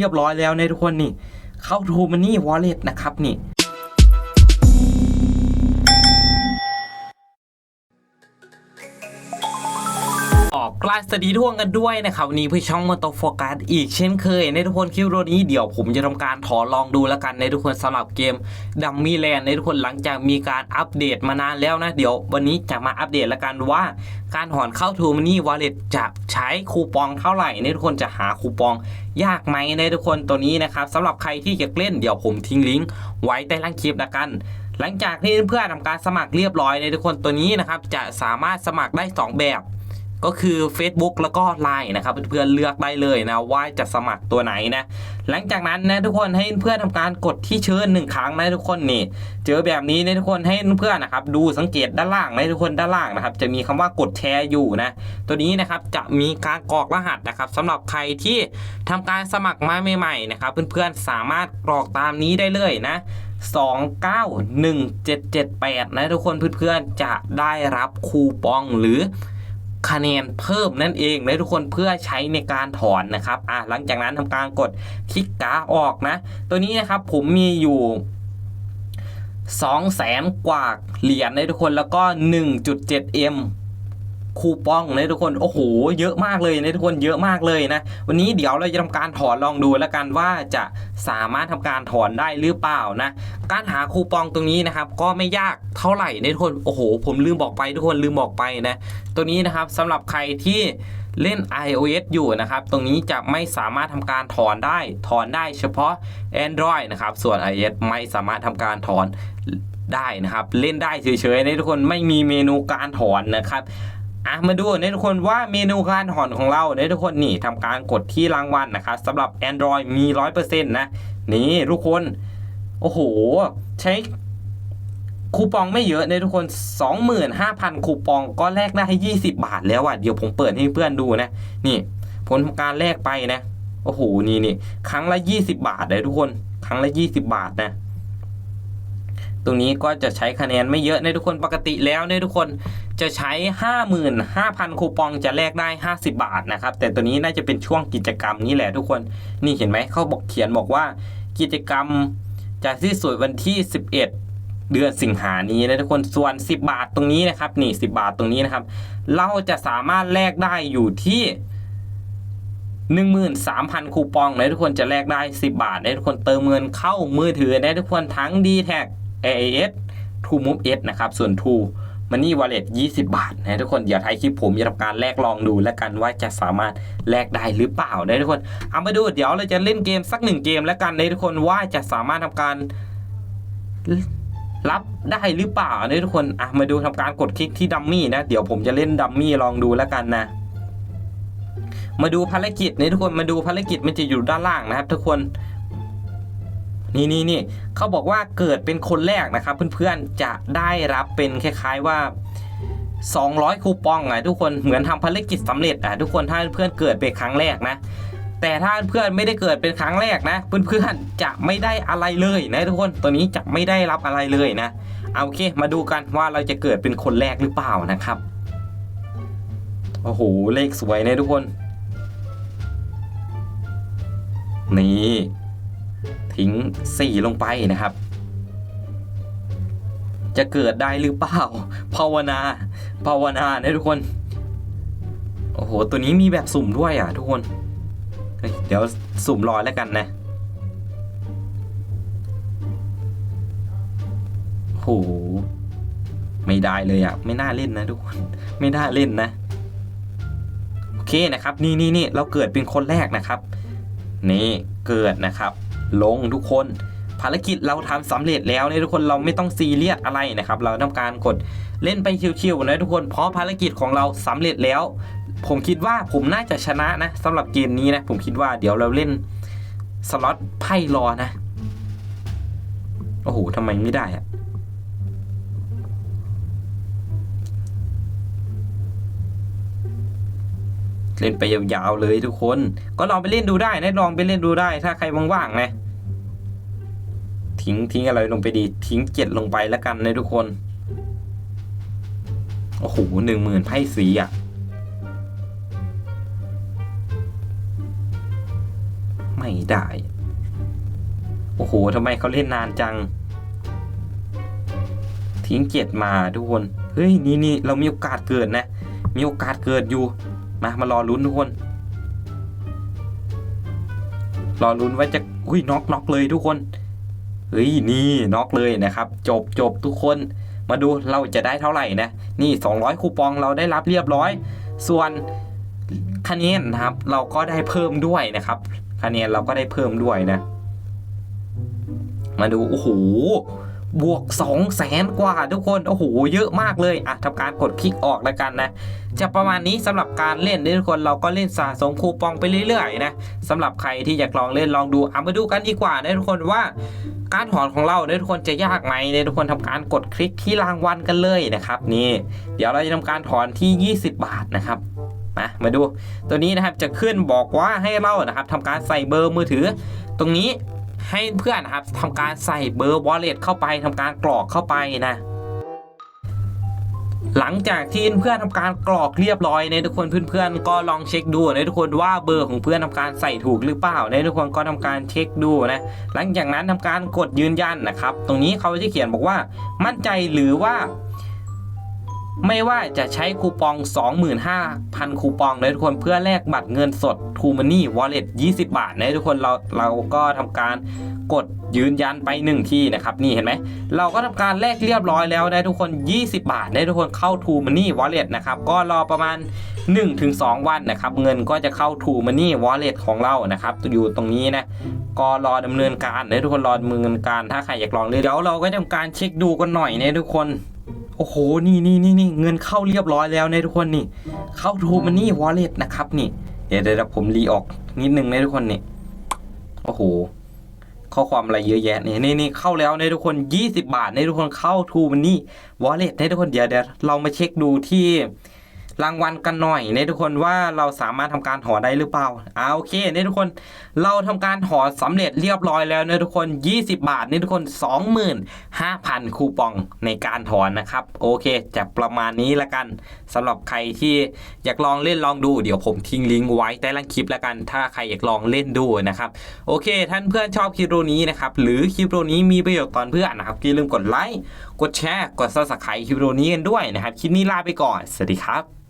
เรียบร้อยแล้วนะทุกคนนี่ เข้าทูมันนี่วอลเล็ตนะครับนี่ อกกลาสดีท่วงกันด้วยนะครับวันนี้เพื่อช่องมอเตอร์โฟกัสอีกเช่นเคย ในทุกคนคลิปโอนี้เดี๋ยวผมจะทำการถอลองดูแล้วกันในทุกคนสำหรับเกมดัมมี่แลนในทุกคนหลังจากมีการอัปเดตมานานแล้วนะ เดี๋ยววันนี้จะมาอัปเดตแล้วกันว่า การถอนเข้าทูมันนี่วอลเล็ตจะใช้คูปองเท่าไหร่ในทุกคนจะหาคูปองยากไหมในทุกคนตัวนี้นะครับสำหรับใครที่อยากเล่นเดี๋ยวผมทิ้งลิงก์ไว้ใต้ล่างคลิปแล้วกันหลังจากที่เพื่อนๆทำการสมัครเรียบร้อยในทุกคนตัวนี้นะครับจะสามารถสมัครได้สองแบบ ก็คือ Facebook แล้วก็ Line นะครับเพื่อนๆเลือกได้เลยนะว่าจะสมัครตัวไหนนะหลังจากนั้นนะทุกคนให้เพื่อนทำการกดที่เชิญหนึ่งครั้งนะทุกคนนี่ เจอแบบนี้นะทุกคนให้เพื่อนนะครับดูสังเกตด้านล่างนะทุกคนด้านล่างนะครับจะมีคำว่ากดแชร์อยู่นะตัวนี้นะครับจะมีการกรอกรหัสนะครับสำหรับใครที่ทำการสมัครมาใหม่ๆนะครับเพื่อนๆสามารถกรอกตามนี้ได้เลยนะ291778 นะทุกคนเพื่อนๆจะได้รับคูปองหรือ คะแนนเพิ่มนั่นเองนะทุกคนเพื่อใช้ในการถอนนะครับอะหลังจากนั้นทำการกดคลิกกาออกนะ ตัวนี้นะครับผมมีอยู่2แสนกว่าเหรียญนะทุกคนแล้วก็ 1.7M คูปองนะทุกคนโอ้โหเยอะมากเลยนะทุกคนเยอะมากเลยนะ วันนี้เดี๋ยวเราจะทำการถอนลองดูแล้วกันว่าจะสามารถทำการถอนได้หรือเปล่านะ การหาคูปองตรงนี้นะครับ ก็ไม่ยากเท่าไหร่นะทุกคนโอ้โห ผมลืมบอกไปทุกคนลืมบอกไปนะ ตัวนี้นะครับสำหรับใครที่เล่น iOS อยู่นะครับ ตรงนี้จะไม่สามารถทำการถอนได้ ถอนได้เฉพาะ Android นะครับ ส่วน iOS ไม่สามารถทำการถอนได้นะครับ เล่นได้เฉยๆนะทุกคนไม่มีเมนูการถอนนะครับ อะมาดูนทุกคนว่าเมนูการถอนของเราเนี่ยทุกคนนี่ทำการกดที่รางวัลนะครับสำหรับ Android มี 100%นะนี่ทุกคน โอ้โห ใช้คูปองไม่เยอะนทุกคน 25,000 คูปองก็แลกได้20 บาทแล้วอะ เดี๋ยวผมเปิดให้เพื่อนดูนะ นี่ ผลการแลกไปนะ โอ้โห นี่นี่ครั้งละ 20 บาทเลยทุกคน ครั้งละ 20 บาทนะ ตรงนี้ก็จะใช้คะแนนไม่เยอะในทุกคนปกติแล้วเนี่ยทุกคนจะใช้ 55,000 คูปองจะแลกได้ 50 บาทนะครับ แต่ตัวนี้น่าจะเป็นช่วงกิจกรรมนี้แหละทุกคนนี่เห็นไหมเขาบอกเขียนบอกว่ากิจกรรมจะสิ้นสุดวันที่ 11 เดือนสิงหานี้นะทุกคนส่วน 10 บาทตรงนี้นะครับนี่ 10 บาทตรงนี้นะครับ เราจะสามารถแลกได้อยู่ที่13,000 คูปองนะทุกคนจะแลกได้ 10 บาทนะทุกคนเติมเงินเข้ามือถือนะทุกคนทั้ง d t แท็ AIS True Move S นะครับส่วน True Money Wallet 20 บาทนะทุกคน เดี๋ยวท้ายคลิปผมจะทำการแลกลองดูแล้วกันว่าจะสามารถแลกได้หรือเปล่านะทุกคน เอามาดูเดี๋ยวเราจะเล่นเกมสักหนึ่งเกมแล้วกันนะทุกคนว่าจะสามารถทำการรับได้หรือเปล่านะทุกคนอะมาดูทำการกดคลิกที่ดัมมี่นะ เดี๋ยวผมจะเล่นดัมมี่ลองดูแล้วกันนะ มาดูภารกิจนะทุกคนมาดูภารกิจมันจะอยู่ด้านล่างนะครับทุกคน นี่นี่นี่เขาบอกว่าเกิดเป็นคนแรกนะครับ เพื่อนๆจะได้รับเป็นคล้าย ๆว่า 200 คูปองอะทุกคนเหมือนทำภารกิจสำเร็จอะทุกคนถ้าเพื่อนเกิดเป็นครั้งแรกนะ แต่ถ้าเพื่อนไม่ได้เกิดเป็นครั้งแรกนะ เพื่อนๆจะไม่ได้อะไรเลยนะทุกคนตัวนี้จะไม่ได้รับอะไรเลยนะเอาโอเคมาดูกันว่าเราจะเกิดเป็นคนแรกหรือเปล่านะครับโอ้โหเลขสวยนะทุกคน นี่ ทิ้งสี่ลงไปนะครับ จะเกิดได้หรือเปล่า ภาวนา ภาวนานะทุกคน โอ้โห ตัวนี้มีแบบสุ่มด้วยอะทุกคนเเดี๋ยวสุ่มรอแล้วกันนะโอ้โห ไม่ได้เลยอะ ไม่น่าเล่นนะทุกคน ไม่น่าเล่นนะ โอเคนะครับ นี่นี่นี่เราเกิดเป็นคนแรกนะครับ นี่เกิดนะครับ ลงทุกคน ภารกิจเราทำสำเร็จแล้วเนี่ยทุกคนเราไม่ต้องซีเรียสอะไรนะครับ เราทำการกดเล่นไปชิวๆนะทุกคนเพราะภารกิจของเราสำเร็จแล้ว ผมคิดว่าผมน่าจะชนะนะสำหรับเกมนี้นะผมคิดว่าเดี๋ยวเราเล่นสล็อตไพ่รอนะ โอ้โหทำไมไม่ได้อะเล่นไปยาวๆเลยทุกคน ก็ลองไปเล่นดูได้นะ ลองไปเล่นดูได้ ถ้าใครว่างๆนะ ทิ้งทิ้งอะไรลงไปดี ทิ้งเจ็ดลงไปแล้วกันนะทุกคน โอ้โหหนึ่งหมื่นไพ่สีอะ ไม่ได้ โอ้โหทำไมเขาเล่นนานจัง ทิ้งเจ็ดมาทุกคน เฮ้ย นี่นี่เรามีโอกาสเกิดนะ มีโอกาสเกิดอยู่ มามารอลุ้นทุกคนรอลุ้นว่าจะอุ้ยน็อกน็อกเลยทุกคน เฮ้ยนี่น็อกเลยนะครับ จบจบทุกคนมาดูเราจะได้เท่าไหร่นะ นี่ 200 คูปองเราได้รับเรียบร้อย ส่วนคะแนนนะครับ เราก็ได้เพิ่มด้วยนะครับคะแนนเราก็ได้เพิ่มด้วยนะ มาดูโอ้โห บวก2 0 0แสนกว่าทุกคน โอ้โห เยอะมากเลย อะทำการกดคลิกออกแล้วกันนะ จะประมาณนี้สำหรับการเล่นนะทุกคนเราก็เล่นสะสมคูปองไปเรื่อยๆนะสำหรับใครที่อยากลองเล่นลองดูเอามาดูกันดีกว่านะทุกคนว่าการถอนของเราเนี่ยทุกคนจะยากไหมเนี่ยทุกคนทำการกดคลิกที่รางวัลกันเลยนะครับนี่ เดี๋ยวเราจะทำการถอนที่ 20 บาทนะครับมามาดูตัวนี้นะครับจะขึ้นบอกว่าให้เรานะครับทำการใส่เบอร์มือถือ ตรงนี้ ให้เพื่อนนะครับทำการใส่เบอร์ wallet เข้าไปทำการกรอกเข้าไปนะหลังจากที่เพื่อนทำการกรอกเรียบร้อยในทุกคนเพื่อนๆก็ลองเช็คดูในทุกคนว่าเบอร์ของเพื่อนทำการใส่ถูกหรือเปล่าในทุกคนก็ทำการเช็คดูนะหลังจากนั้นทำการกดยืนยันนะครับ ตรงนี้เขาจะเขียนบอกว่ามั่นใจหรือว่า ไม่ว่าจะใช้คูปอง 25,000 คูปองนะทุกคนเพื่อแลกบัตรเงินสด t ูมันนี่ Wallet 20 บาทนะทุกคนเราเราก็ทำการกดยืนยันไป 1 ที่นะครับ นี่เห็นไหม เราก็ทำการแลกเรียบร้อยแล้วนะทุกคน 20 บาทนะทุกคนเข้า t ูมันนี่ Wallet นะครับ ก็รอประมาณ 1-2 วันนะครับ เงินก็จะเข้า t ูมันนี่ Wallet ของเรานะครับอยู่ตรงนี้นะก็รอดำเนินการนะทุกคนรอดำเนินการถ้าใครอยากลองเล่นเดี๋ยวเราก็ทำการเช็คดูกันหน่อยนะทุกคน โอ้โห นี่นี่นี่นี่เงินเข้าเรียบร้อยแล้วนะทุกคนนี่ เข้าทูมันนี่วอลเล็ตนะครับนี่ เดี๋ยวเดี๋ยวผมรีออกนิดนึงนะทุกคนนี่ โอ้โห ข้อความอะไรเยอะแยะนี่นี่นี่เข้าแล้วนะทุกคน 20 บาทนะทุกคนเข้าทูมันนี่วอลเล็ตนะทุกคนเดี๋ยวเดี๋ยวเรามาเช็คดูที่ รางวัลกันหน่อยนทุกคนว่าเราสามารถทำการถอนได้หรือเปล่าอ่าโอเคนทุกคนเราทำการถอนสำเร็จเรียบร้อยแล้วนทุกคน 20 บาทนี่ทุกคน 25,000 คูปองในการถอนนะครับ โอเคจะประมาณนี้ละกันสำหรับใครที่อยากลองเล่นลองดูเดี๋ยวผมทิ้งลิงก์ไว้ใต้ล่างคลิปละกัน ถ้าใครอยากลองเล่นดูนะครับโอเค ท่านเพื่อนชอบคลิปโอนี้นะครับหรือคลิปโอนี้มีประโยชน์ตอนเพื่อนนะครับอย่าลืมกดไลค์กดแชร์กด subscribe คลิปโอนี้กันด้วยนะครับคลิปนี้ลาไปก่อนสวัสดีครับ